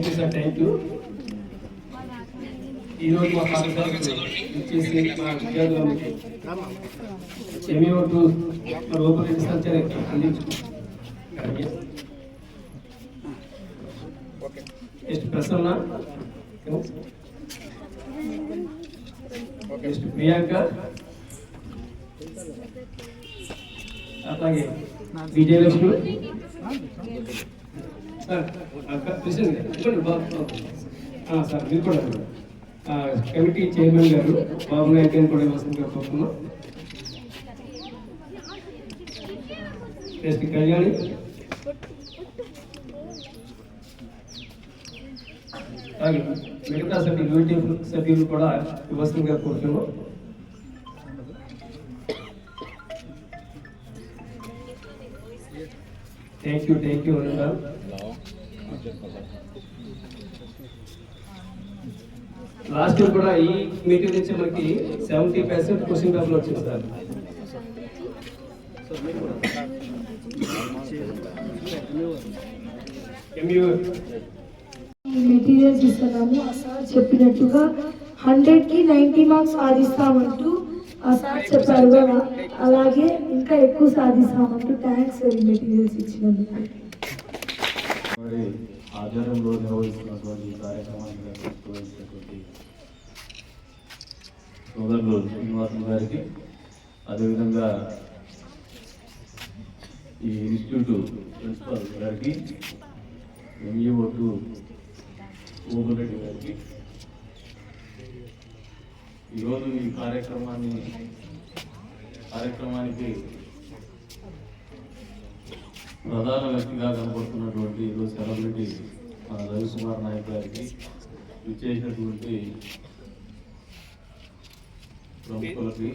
Thank you sir thank you ఈరోజు మా పాఠశాలకు ఇచ్చేసి మా విద్యార్థులకు ఎంఈఓ టు మరి ఓపెన్ అందించు. నెక్స్ట్ ప్రసన్న. నెక్స్ట్ ప్రియాంక. అలాగే విజయలక్ష్మి. సార్ సార్ మీరు కూడా కమిటీ చైర్మన్ గారు బాబు నాయక్ గారిని కూడా ఇవ్వాల్సిందిగా కోరుతున్నాం నెక్స్ట్ కళ్యాణి. అలాగే మిగతా సభ్యులు యూటీ సభ్యులు కూడా ఇవ్వాల్సిందిగా కోరుతున్నాం thank you thank you Anantha last కూడా ఈ మీటింగ్ నుంచి మనకి సెవెంటీ పర్సెంట్ క్వశ్చన్ పేపర్ వచ్చింది సార్. మెటీరియల్స్ ఇస్తున్నాము. సార్ చెప్పినట్టుగా హండ్రెడ్కి నైన్టీ మార్క్స్ సాధిస్తామంటూ చెప్పారు కదా అలాగే ఇంకా ఎక్కువ సాధిస్తామంటూ థ్యాంక్స్ వెరీ మెటీరియల్స్ ఇచ్చినందుకు. మరి ఆధ్వర్యంలో నిర్వహిస్తున్నటువంటి కార్యక్రమాన్ని నిర్వహిస్తున్నటువంటి సోదరులు శ్రీనివాసం గారికి అదేవిధంగా ఈ ఇన్స్టిట్యూట్ ప్రిన్సిపల్ గారికి ఎంఈఓ టు ఓబులరెడ్డి గారికి ఈరోజు ఈ కార్యక్రమాన్ని కార్యక్రమానికి ప్రధాన వ్యక్తిగా కనబడుతున్నటువంటి ఈరోజు సెలబ్రిటీ మన రవికుమార్ నాయక్ గారికి విచ్చేసినటువంటి ప్రముఖులకి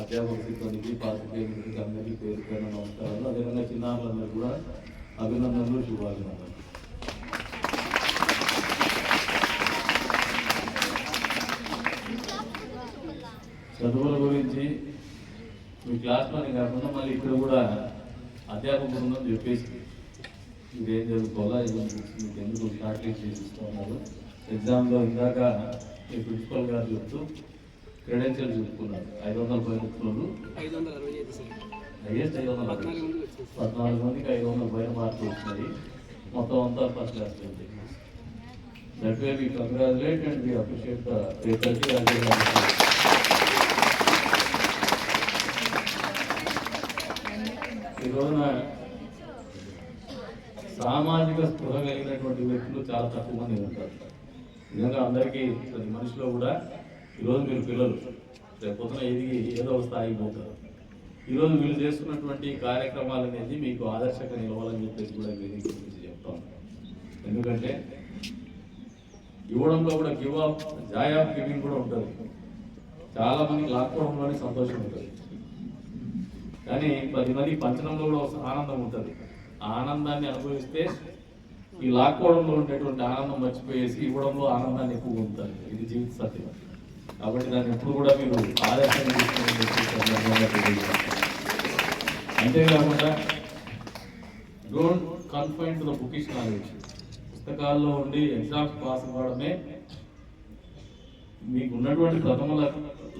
అధ్యాపక సిబ్బందికి పాత్రికేయులకి అందరికీ పేరు పేరు నమస్కారాలు. అదేవిధంగా చిన్నారులందరూ కూడా అభినందనలు శుభాభినందనలు. చదువుల గురించి మీ క్లాస్లోనే కాకుండా మళ్ళీ ఇక్కడ కూడా అధ్యాపక బృందం చెప్పేసి మీరేం చదువుకోవాలా ఏం మీకు ఎందుకు షార్ట్ చేసి ఇస్తూ ఉన్నారు ఎగ్జామ్లో ఇందాక మీ ప్రిన్సిపల్ గారు చెప్తూ క్రెడెన్షియల్ చెప్పుకున్నారు. ఐదు వందల పైన వాళ్ళు ఐదు వందల ఐదు హైయెస్ట్ ఐదు వందల పద్నాలుగు మందికి ఐదు వందల పైన మార్కులు వచ్చినాయి మొత్తం అంతా first class that way we congratulate and we appreciate the faculty రోజున సామాజిక స్పృహ కలిగినటువంటి వ్యక్తులు చాలా తక్కువ మంది ఉంటారు. నిజంగా అందరికీ ప్రతి మనిషిలో కూడా ఈరోజు మీరు పిల్లలు రేపొద్దున ఎదిగి ఏదో స్థాయికి పోతారు. ఈరోజు వీళ్ళు చేస్తున్నటువంటి కార్యక్రమాలు అనేది మీకు ఆదర్శంగా నిలవాలని చెప్పేసి కూడా వేదిక గురించి చెప్తాం ఎందుకంటే ఇవ్వడంలో కూడా give up joy of giving కూడా ఉంటుంది. చాలా మంది సంతోషం ఉంటుంది. కానీ పది మంది పంచడంలో కూడా ఒక ఆనందం ఉంటుంది. ఆనందాన్ని అనుభవిస్తే ఈ లాక్కోవడంలో ఉండేటువంటి ఆనందం మర్చిపోయేసి ఇవ్వడంలో ఆనందాన్ని ఎక్కువ ఉంటుంది ఇది జీవిత సత్యం. కాబట్టి దాన్ని ఎప్పుడు కూడా మీరు ఆదర్శం అంతేకాకుండా don't confine to the bookish knowledge. పుస్తకాల్లో ఉండి ఎగ్జామ్స్ పాస్ అవ్వడమే మీకు ఉన్నటువంటి ప్రథమ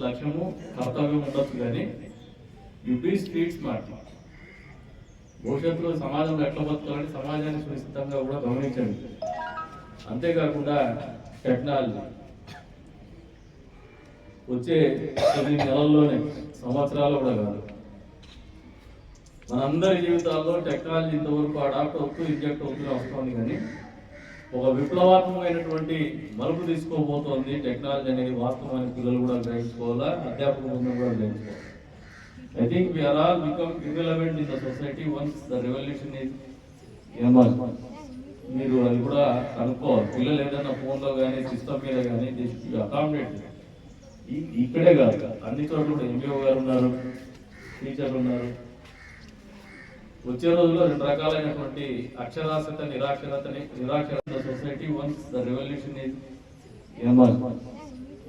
లక్ష్యము కర్తవ్యం ఉండొచ్చు కానీ యు బీ స్ట్రీట్ స్మార్ట్ భవిష్యత్తులో సమాజంలో ఎట్లా బతకాలని సమాజాన్ని సునిశ్చితంగా కూడా గమనించండి. అంతేకాకుండా టెక్నాలజీ వచ్చే కొన్ని నెలల్లోనే సంవత్సరాలు కూడా కాదు. మనందరి జీవితాల్లో టెక్నాలజీ ఇంతవరకు అడాప్ట్ అవుతూ ఇంజెక్ట్ అవుతూనే వస్తుంది కానీ ఒక విప్లవాత్మకమైనటువంటి మలుపు తీసుకోబోతోంది టెక్నాలజీ అనేది వాస్తవానికి పిల్లలు కూడా గ్రహించుకోవాలా? అధ్యాపక బృందం కూడా గ్రహించుకోవాలి. I think we are all become irrelevant in the society once the revolution is emerge మీరు అది కూడా అనుకో పిల్లలు ఏదైనా ఫోన్లో కానీ సిస్టమ్ మీద కానీ అకామిడేట్ ఇక్కడే కాదు. అన్ని చోట్ల కూడా ఎంబీఓ గారు ఉన్నారు టీచర్లు ఉన్నారు. వచ్చే రోజుల్లో రెండు రకాలైనటువంటి అక్షరాస్యత నిరాక్షరతని నిరాక్షరత society once the revolution is emerge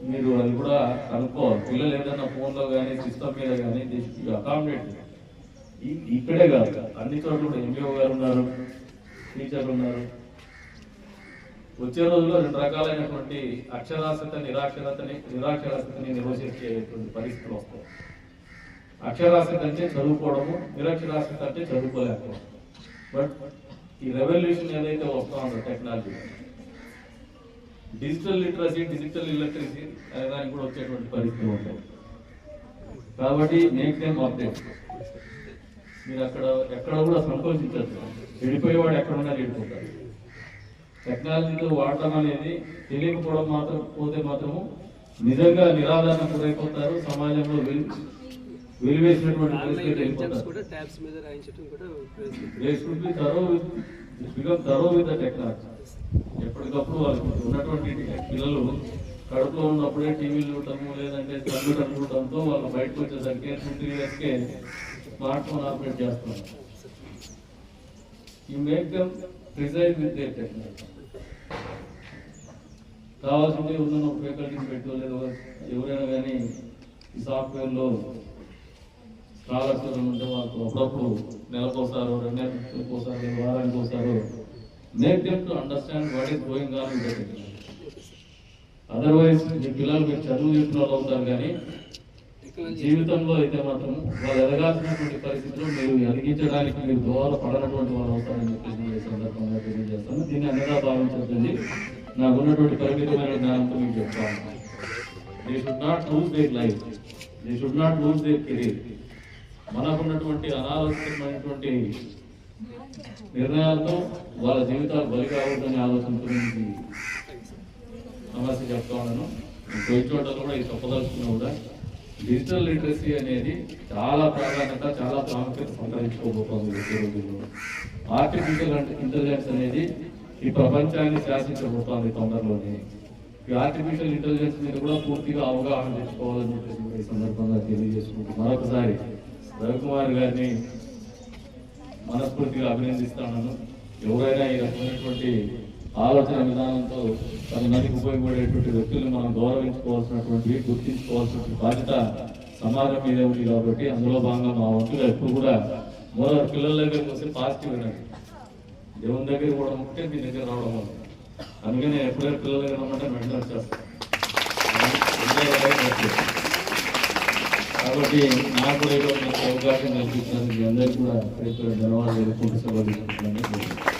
మీరు అది కూడా కనుక్కోవాలి. పిల్లలు ఏదైనా ఫోన్లో కానీ సిస్టమ్ మీద కానీ అకామిడేట్ ఇక్కడే కాదు. అన్ని చోట్ల కూడా ఎంబీఓ గారు ఉన్నారు టీచర్లు ఉన్నారు. వచ్చే రోజుల్లో రెండు రకాలైనటువంటి అక్షరాస్యత నిరాక్షరతని నిరాక్షరాస్యతని నిర్వచించేటువంటి పరిస్థితులు వస్తాయి. అక్షరాస్యత అంటే చదువుకోవడము నిరక్షరాస్యత అంటే చదువుకోలేకపోవడం. బట్ ఈ రెవల్యూషన్ ఏదైతే వస్తా ఉందో technology digital literacy digital electracy అనే దానికి కూడా వచ్చేటువంటి పరిస్థితులు ఉంటాయి కాబట్టి మేక్ దేమ్ అప్డేట్. మీరు అక్కడ ఎక్కడ కూడా సంకోచించద్దు. వెళ్ళిపోయేవాడు ఎక్కడున్నా వెళ్ళిపోతాడు టెక్నాలజీతో వాడటం అనేది తెలియకపోవడం మాత్రం పోతే మాత్రము నిజంగా నిరాదరణ గురైపోతారు సమాజంలో వెలు వెలివేసినటువంటి పరిస్థితి వెళ్ళిపోతారు. కూడా ఎప్పటికప్పుడు వాళ్ళకి ఉన్నటువంటి పిల్లలు కడుపులో ఉన్నప్పుడే టీవీలు చూడటము లేదంటే కంప్యూటర్ చూడటంతో వాళ్ళు బయటకు వచ్చేసరికి టూ త్రీ ఇయర్స్కే స్మార్ట్ ఫోన్ ఆపరేట్ చేస్తున్నారు. ఈ make them precise with their technology. కావాల్సింది ఉన్న ఫ్యాకల్టీని పెట్టు లేదా ఎవరైనా కానీ ఈ సాఫ్ట్వేర్లో స్కాలర్స్ ఉంటే వాళ్ళకు అప్పుడప్పుడు నెలకోసారు రెండు నెలలకోసారో లేదా వారానికి ఒకసారి make them to understand what is going on in the otherwise మీ పిల్లలు మీరు చదువు చెప్పిన వాళ్ళు అవుతారు కానీ జీవితంలో అయితే మాత్రం వాళ్ళు ఎదగాల్సినటువంటి పరిస్థితులు మీరు ఎదిగించడానికి మీరు దోహదపడనటువంటి వారు అవుతారని చెప్పేసి నేను సందర్భంగా తెలియజేస్తాను. దీన్ని అన్నగా భావించద్దండి నాకు ఉన్నటువంటి పరిమితమైన జ్ఞానంతో మీకు చెప్తాను. They should not lose their life they should not lose their career మనకున్నటువంటి అనాలోచితమైనటువంటి నిర్ణయాలతో వాళ్ళ జీవితాలు బలి కావద్దనే ఆలోచనతో సమస్య చెప్తా ఉన్నాను. పోయి చోట్ల కూడా ఈ చెప్పదలుచుకున్నా కూడా డిజిటల్ లిటరసీ అనేది చాలా ప్రాధాన్యత చాలా ప్రాముఖ్యత సంతరించుకోబోతోంది రోజుల్లో. ఆర్టిఫిషియల్ ఇంటెలిజెన్స్ అనేది ఈ ప్రపంచాన్ని శాసించబోతోంది తొందరలోనే. ఈ ఆర్టిఫిషియల్ ఇంటెలిజెన్స్ మీద కూడా పూర్తిగా అవగాహన తెచ్చుకోవాలని చెప్పేసి ఈ సందర్భంగా తెలియజేసుకుంటూ మరొకసారి రవికుమార్ గారిని మనస్ఫూర్తిగా అభినందిస్తాను ఎవరైనా ఈ రకమైనటువంటి ఆలోచన విధానంతో తన నదికి ఉపయోగపడేటువంటి వ్యక్తులను మనం గౌరవించుకోవాల్సినటువంటి గుర్తించుకోవాల్సినటువంటి బాధ్యత సమాజం మీద ఉంది కాబట్టి అందులో భాగంగా మా వంతులు ఎప్పుడు కూడా మూల పిల్లల దగ్గరికి వస్తే పాజిటివ్ వినండి దేవుని దగ్గర కూడా ముఖ్యం మీ దగ్గర రావడం వల్ల. అందుకని ఎప్పుడైనా పిల్లల దగ్గర రమ్మంటే వెంటనే వచ్చేస్తాను కాబట్టి నాకు కూడా ఇటువంటి అవకాశం కల్పించినందుకు మీ అందరికీ కూడా ధన్యవాదాలు తెలుపుకుంటూ సెలవు